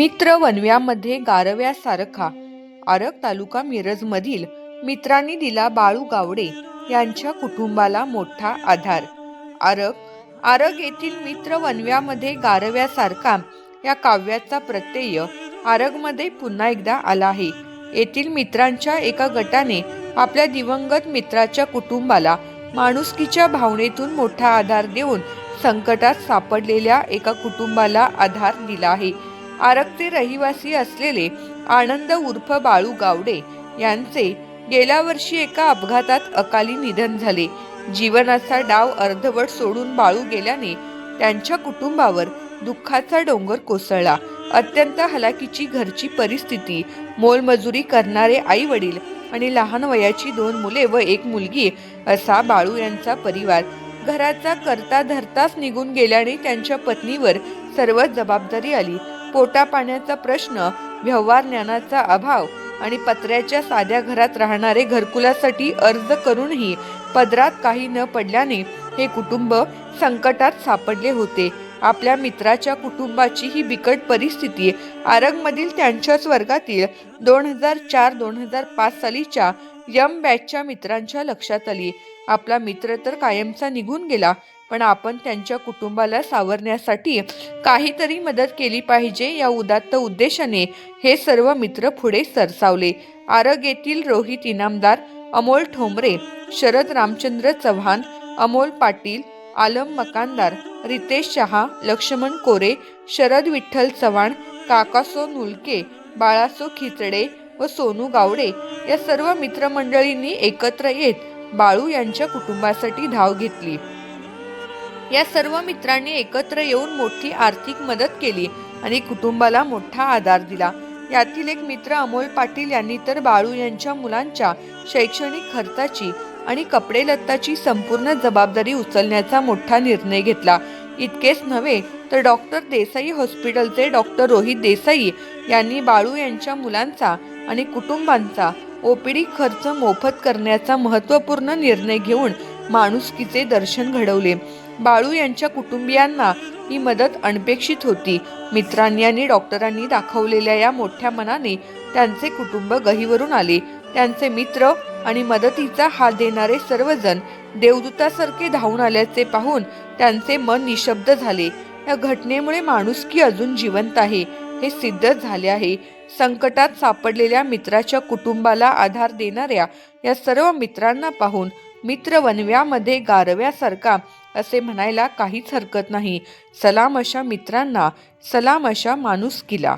मित्र वनव्यामध्ये गारव्यासारखा आरग तालुका मिरजमधील मित्रांनी दिला बाळू गावडे यांच्या कुटुंबाला मोठा आधार. आरग आरग येथील मित्र वनव्यामध्ये गारव्यासारखा या काव्याचा प्रत्यय आरगमध्ये पुन्हा एकदा आला आहे. येथील मित्रांच्या एका गटाने आपल्या दिवंगत मित्राच्या कुटुंबाला माणुसकीच्या भावनेतून मोठा आधार देऊन संकटात सापडलेल्या एका कुटुंबाला आधार दिला आहे. आरक्ते रहिवासी असलेले आनंद उर्फ बाळू गावडे यांचे गेल्या वर्षी एका अपघातात अकाली निधन झाले. जीवनाचा डाव अर्धवट सोडून बाळू गेल्याने त्यांच्या कुटुंबावर दुःखाचा डोंगर कोसळला. अत्यंत हलाखीची घरची परिस्थिती मोलमजुरी करणारे आई वडील आणि लहान वयाची दोन मुले व एक मुलगी असा बाळू यांचा परिवार. घराचा करता धरताच निघून गेल्याने त्यांच्या पत्नीवर सर्व जबाबदारी आली. पोटा पाण्याचा प्रश्न व्यवहार ज्ञानाचा अभाव आणि पत्र्याच्या साध्या घरात राहणारे घरकुलासाठी अर्ज करूनही पदरात काही न पडल्याने हे कुटुंब संकटात सापडले होते. आपल्या मित्राच्या कुटुंबाची ही बिकट परिस्थिती आरगमधील त्यांच्याच वर्गातील दोन हजार चार दोन हजार पाच सालीच्या यम बॅचच्या मित्रांच्या लक्षात आली. आपला मित्र तर कायमचा निघून गेला पण आपण त्यांच्या कुटुंबाला सावरण्यासाठी काहीतरी मदत केली पाहिजे या उदात्त उद्देशाने हे सर्व मित्र पुढे सरसावले. आरग येथील रोहित इनामदार अमोल ठोंबरे शरद रामचंद्र चव्हाण अमोल पाटील आलम मकानदार रितेश शहा लक्ष्मण कोरे शरद विठ्ठल चव्हाण काकासो नुलके बाळासो खिचडे व सोनू गावडे या सर्व मित्रमंडळींनी एकत्र येत बाळू यांच्या कुटुंबासाठी धाव घेतली. या सर्व मित्रांनी एकत्र येऊन मोठी आर्थिक मदत केली आणि कुटुंबाला मोठा आधार दिला. यातील एक मित्र अमोल पाटील यांनी तर बाळू यांच्या मुलांच्या शैक्षणिक खर्चाची आणि कपडे लत्ताची संपूर्ण जबाबदारी उचलण्याचा मोठा निर्णय घेतला. इतकेच नव्हे तर डॉक्टर देसाई हॉस्पिटलचे डॉक्टर रोहित देसाई यांनी बाळू यांच्या मुलांचा आणि कुटुंबांचा ओपीडी खर्च मोफत करण्याचा महत्त्वपूर्ण निर्णय घेऊन माणुसकीचे दर्शन घडवले. बाळू यांच्या कुटुंबियांना ही मदत अनपेक्षित होती. मित्रांनी आणि डॉक्टरांनी दाखवलेल्या या मोठ्या मनाने त्यांचे कुटुंब गहीवरून आले. त्यांचे मित्र आणि मदतीचा हात देणारे सर्वजण देवदूतासारखे धावून आल्याचे पाहून त्यांचे मन निशब्द झाले. या घटनेमुळे माणुसकी अजून जिवंत आहे हे सिद्ध झाले आहे. संकटात सापडलेल्या मित्राच्या कुटुंबाला आधार देणाऱ्या या सर्व मित्रांना पाहून मित्र वनव्यामध्ये गारव्यासारखा असे म्हणायला काहीच हरकत नाही. सलाम अशा मित्रांना सलाम अशा माणुसकीला.